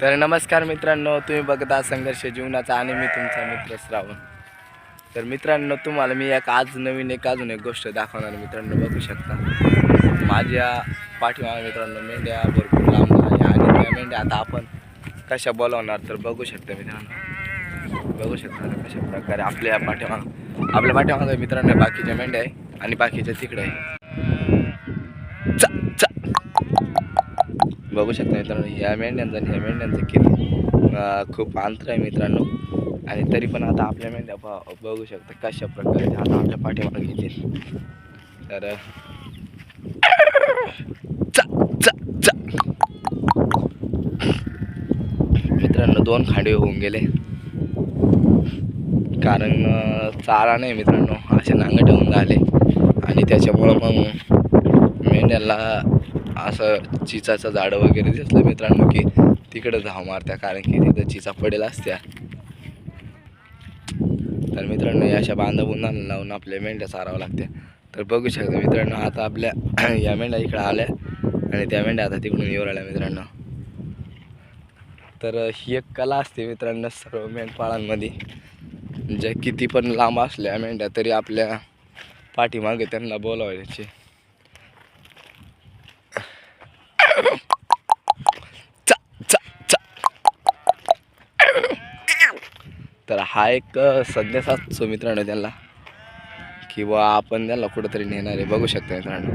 तर नमस्कार मित्रांनो तुम्ही बघता संघर्ष जीवनाचा आणि मी तुमचा मित्र श्रावण. तर मित्रांनो तुम्हाला मी एक आज नवीन एक अजून एक गोष्ट दाखवणार मित्रांनो बघू शकता. माझ्या पाठीमागे मित्रांनो मेंढ्या भरपूर लांब आणि त्या मेंढ्या आता आपण कशा बोलवणार तर बघू शकता मित्रांनो. बघू शकता कशा प्रकारे आपल्या पाठीमाग आपल्या पाठीमागे मित्रांनो बाकीच्या मेंढ्या आहे आणि बाकीच्या तिकडे आहे. बघू शकता मित्रांनो ह्या मेंढ्यांचं आणि ह्या मेंढ्यांचं किती खूप अंतर आहे मित्रांनो. आणि तरी पण आता आपल्या मेंढ्या बघू शकता कशा प्रकारे आता आपल्या पाठीमागे येतील. तर मित्रांनो दोन खांडे होऊन गेले. कारण चारा नाही मित्रांनो असे नांगट होऊन झाले. आणि त्याच्यामुळं मग मेंढ्याला असं चिचाचं झाडं वगैरे दिसलं मित्रांनो की तिकडं धाव मारत्या कारण की तिथं चिचा पडेल असत्या. तर मित्रांनो या अशा बांधा बुंदाला लावून आपल्या मेंढ्या चारावं लागत्या. तर बघू शकता मित्रांनो आता आपल्या या मेंढ्या इकडं आल्या आणि त्या मेंढ्या आता तिकडून येऊ राहिल्या मित्रांनो. तर ही एक कला असते मित्रांनो सर्व मेंढपाळांमध्ये. ज्या किती पण लांब असल्या मेंढ्या तरी आपल्या पाठीमागे त्यांना बोलावायचे. तर हा एक अ, संदेश असतो मित्रांनो त्यांना. किंवा आपण त्यांना कुठंतरी नेणार आहे. बघू शकता मित्रांनो.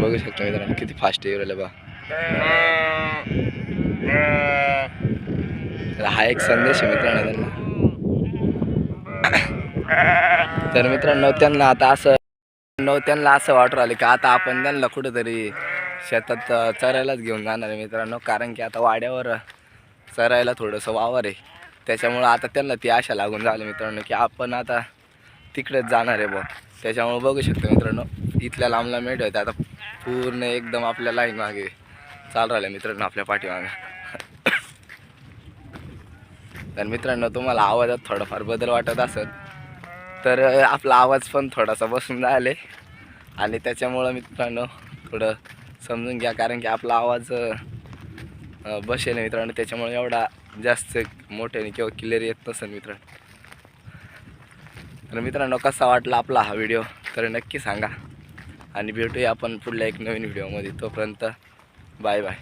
बघू शकता मित्रांनो किती फास्ट येऊ राहिले बा. तर हा एक संदेश आहे मित्रांनो त्यांना. तर मित्रांनो त्यांना आता असं नो त्यांना असं वाटू राहिलं की आता आपण त्यांना कुठंतरी शेतात चरायलाच घेऊन जाणार आहे मित्रांनो. कारण की आता वाड्यावर चरायला थोडंसं वावर आहे. त्याच्यामुळं आता त्यांना ती आशा लागून झाली मित्रांनो की आपण आता तिकडेच जाणार आहे बघ त्याच्यामुळं बघू शकतो मित्रांनो इथल्या लांबला मेढ होते आता पूर्ण एकदम आपल्या लाईन मागे चाल राहिल्या मित्रांनो आपल्या पाठीमागे. तर मित्रांनो तुम्हाला आवाजात थोडाफार बदल वाटत असेल तर आपला आवाज पण थोडासा बसून राहिले आणि त्याच्यामुळं मित्रांनो थोडं समजून घ्या कारण की आपला आवाज बसेल मित्रांनो. त्याच्यामुळे एवढा जास्त मोठ्याने किंवा क्लिअर येत नसेल मित्रांनो. तर मित्रांनो कसा वाटला आपला हा व्हिडिओ तर नक्की सांगा. आणि भेटूया आपण पुढल्या एक नवीन व्हिडिओमध्ये तोपर्यंत बाय बाय